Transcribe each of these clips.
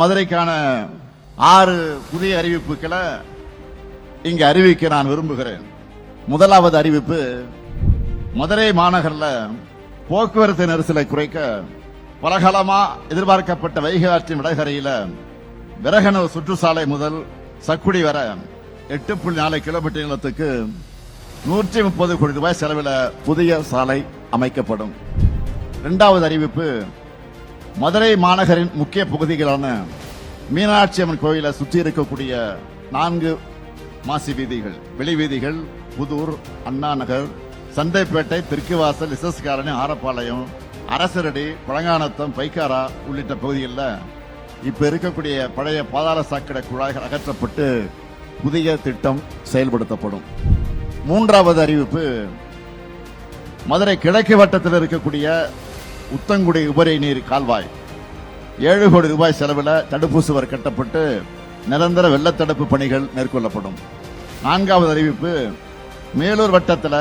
மதுரைக்கான ஆறு புதிய அறிவிப்புகளை இங்கு அறிவிக்க நான் விரும்புகிறேன். முதலாவது அறிவிப்பு மதுரை மாநகரில் போக்குவரத்து நெரிசலை குறைக்க பலகாலமா எதிர்பார்க்கப்பட்ட வைகை ஆற்றின் வடகரையில விரகனூர் சுற்றுச்சாலை முதல் சக்குடி வர எட்டு புள்ளி நாலு கிலோமீட்டர் நிலத்துக்கு நூற்றி முப்பது கோடி ரூபாய் செலவில் புதிய சாலை அமைக்கப்படும். இரண்டாவது அறிவிப்பு மதுரை மாநகரின் முக்கிய பகுதிகளான மீனாட்சி அம்மன் கோயிலை சுற்றி இருக்கக்கூடிய நான்கு மாசி வீதிகள். வெளி வீதிகள் புதூர் அண்ணா நகர் சந்தைப்பேட்டை தெற்குவாசல் எஸ்எஸ் காலனி ஆரப்பாளையம் அரசரடி பழங்கானத்தம் பைக்காரா உள்ளிட்ட பகுதிகளில் இப்ப இருக்கக்கூடிய பழைய பாதாள சாக்கடை குழாய்கள் அகற்றப்பட்டு புதிய திட்டம் செயல்படுத்தப்படும். மூன்றாவது அறிவிப்பு மதுரை கிழக்கு வட்டத்தில் இருக்கக்கூடிய உத்தங்குடி உபரி நீர் கால்வாய். ஏழு கோடி ரூபாய் செலவில் தடுப்பு சுவர் கட்டப்பட்டு நிரந்தர வெள்ளத்தடுப்பு பணிகள் மேற்கொள்ளப்படும். நான்காவது அறிவிப்பு மேலூர் வட்டத்தில்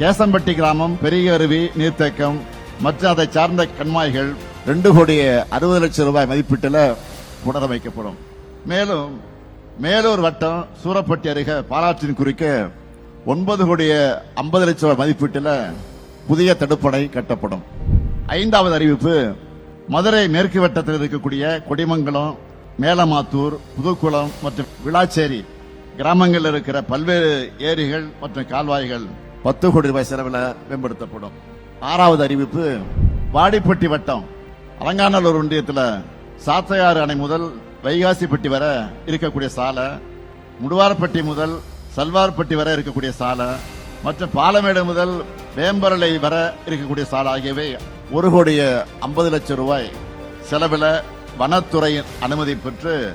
கேசம்பட்டி கிராமம் பெரிய அருவி நீர்த்தேக்கம் மற்றும் அதை சார்ந்த கண்மாய்கள் ரெண்டு கோடி அறுபது லட்சம் ரூபாய் மதிப்பீட்டில் புனரமைக்கப்படும். மேலும் மேலூர் வட்டம் சூரப்பட்டி அருகே பாலாற்றின் குறிக்க ஒன்பது கோடி ஐம்பது லட்சம் ரூபாய் மதிப்பீட்டில் புதிய தடுப்பணை கட்டப்படும். ஐந்தாவது அறிவிப்பு. மதுரை மேற்கு வட்டத்தில் இருக்கக்கூடிய கொடிமங்கலம் மேலமாத்தூர் புதுக்குளம் மற்றும் விளாச்சேரி கிராமங்களில் இருக்கிற பல்வேறு ஏரிகள் மற்றும் கால்வாய்கள் பத்து கோடி ரூபாய் செலவில் மேம்படுத்தப்படும். ஆறாவது அறிவிப்பு வாடிப்பட்டி வட்டம். அலங்காநல்லூர் ஒன்றியத்தில் சாத்தையாறு அணை முதல் வைகாசிப்பட்டி வர இருக்கக்கூடிய சாலை முடுவார்பட்டி முதல் சல்வார்பட்டி வரை இருக்கக்கூடிய சாலை மற்றும் பாலமேடு முதல் வேம்பரலை வர இருக்கக்கூடிய சாலை ஆகியவை ஒரு கோடிய ஐம்பது லட்சம் ரூபாய் செலவில் வனத்துறையின் அனுமதி பெற்று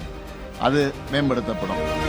அது மேம்படுத்தப்படும்.